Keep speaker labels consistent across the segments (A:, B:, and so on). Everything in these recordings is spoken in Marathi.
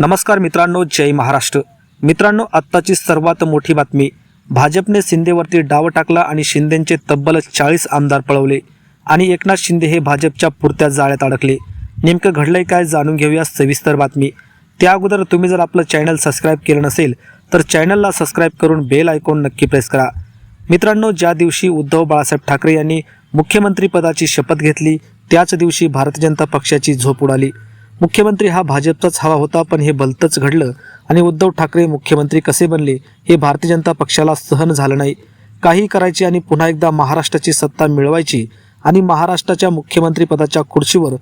A: नमस्कार मित्रांनो जय महाराष्ट्र. मित्रांनो आत्ताची सर्वात मोठी बातमी. भाजपने शिंदेवरती डाव टाकला आणि शिंदेंचे तब्बल चाळीस आमदार पळवले आणि एकनाथ शिंदे हे भाजपच्या पुरत्या जाळ्यात अडकले. नेमकं घडलंय काय जाणून घेऊया सविस्तर बातमी. त्या अगोदर तुम्ही जर आपलं चॅनल सबस्क्राईब केलं नसेल तर चॅनलला सबस्क्राईब करून बेल आयकॉन नक्की प्रेस करा. मित्रांनो ज्या दिवशी उद्धव बाळासाहेब ठाकरे यांनी मुख्यमंत्रीपदाची शपथ घेतली त्याच दिवशी भारतीय जनता पक्षाची झोप उडाली. मुख्यमंत्री हा भाजपचाच हवा होता पण हे भलतंच घडलं. आणि उद्धव ठाकरे मुख्यमंत्री कसे बनले हे भारतीय जनता पक्षाला सहन झालं नाही. काही करायची आणि पुन्हा एकदा महाराष्ट्राची सत्ता मिळवायची आणि महाराष्ट्राच्या मुख्यमंत्रीपदाच्या खुर्चीवर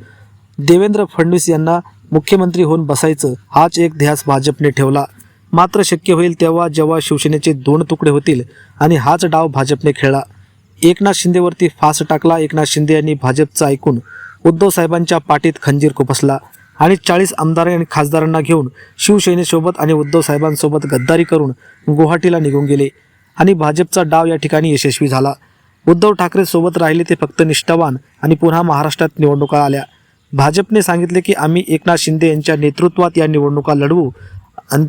A: देवेंद्र फडणवीस यांना मुख्यमंत्री होऊन बसायचं हाच एक ध्यास भाजपने ठेवला. मात्र शक्य होईल तेव्हा जेव्हा शिवसेनेचे दोन तुकडे होतील आणि हाच डाव भाजपने खेळला. एकनाथ शिंदेवरती फास टाकला एकनाथ शिंदे यांनी भाजपचं ऐकून उद्धव साहेबांच्या पाठीत खंजीर खुपसला. आणि चाळीस आमदार आणि खासदारांना घेऊन शिवसेनेसोबत आणि उद्धव साहेबांसोबत गद्दारी करून गुवाहाटीला निघून गेले आणि भाजपचा डाव या ठिकाणी यशस्वी झाला. उद्धव ठाकरे सोबत राहिले ते फक्त निष्ठावान आणि पुन्हा महाराष्ट्रात निवडणुका आल्या. भाजपने सांगितले की आम्ही एकनाथ शिंदे यांच्या नेतृत्वात या निवडणुका लढवू अन-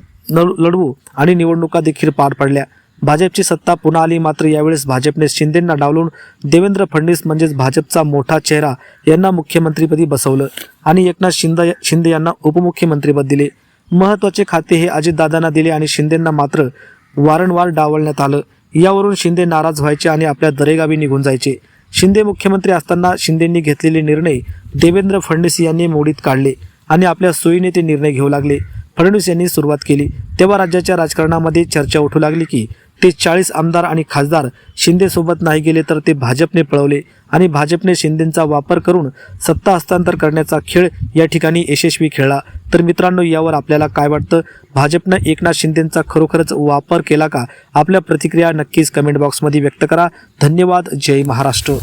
A: लढवू आणि निवडणुका देखील पार पडल्या. भाजपची सत्ता पुन्हा आली मात्र यावेळेस भाजपने शिंदेंना डावलून देवेंद्र फडणवीस म्हणजेच भाजपचा मोठा चेहरा यांना मुख्यमंत्रीपदी बसवलं आणि एकनाथ शिंदे शिंदे यांना उपमुख्यमंत्रीपद दिले. महत्त्वाचे खाते हे अजितदादांना दिले आणि शिंदेंना मात्र वारंवार डावलण्यात आलं. यावरून शिंदे नाराज व्हायचे आणि आपल्या दरेगावी निघून जायचे. शिंदे मुख्यमंत्री असताना शिंदेंनी घेतलेले निर्णय देवेंद्र फडणवीस यांनी मोडीत काढले आणि आपल्या सोयीने ते निर्णय घेऊ लागले. फडणवीस यांनी सुरुवात केली. तेव्हा राज्याच्या राजकारणामध्ये चर्चा उठू लागली की ते चाळीस आमदार आणि खासदार शिंदेसोबत नाही गेले तर ते भाजपने पळवले. आणि भाजपने शिंदेंचा वापर करून सत्ता हस्तांतर करण्याचा खेळ या ठिकाणी यशस्वी खेळला. तर मित्रांनो यावर आपल्याला काय वाटतं? भाजपनं एकनाथ शिंदेंचा खरोखरच वापर केला का? आपल्या प्रतिक्रिया नक्कीच कमेंट बॉक्समध्ये व्यक्त करा. धन्यवाद. जय महाराष्ट्र.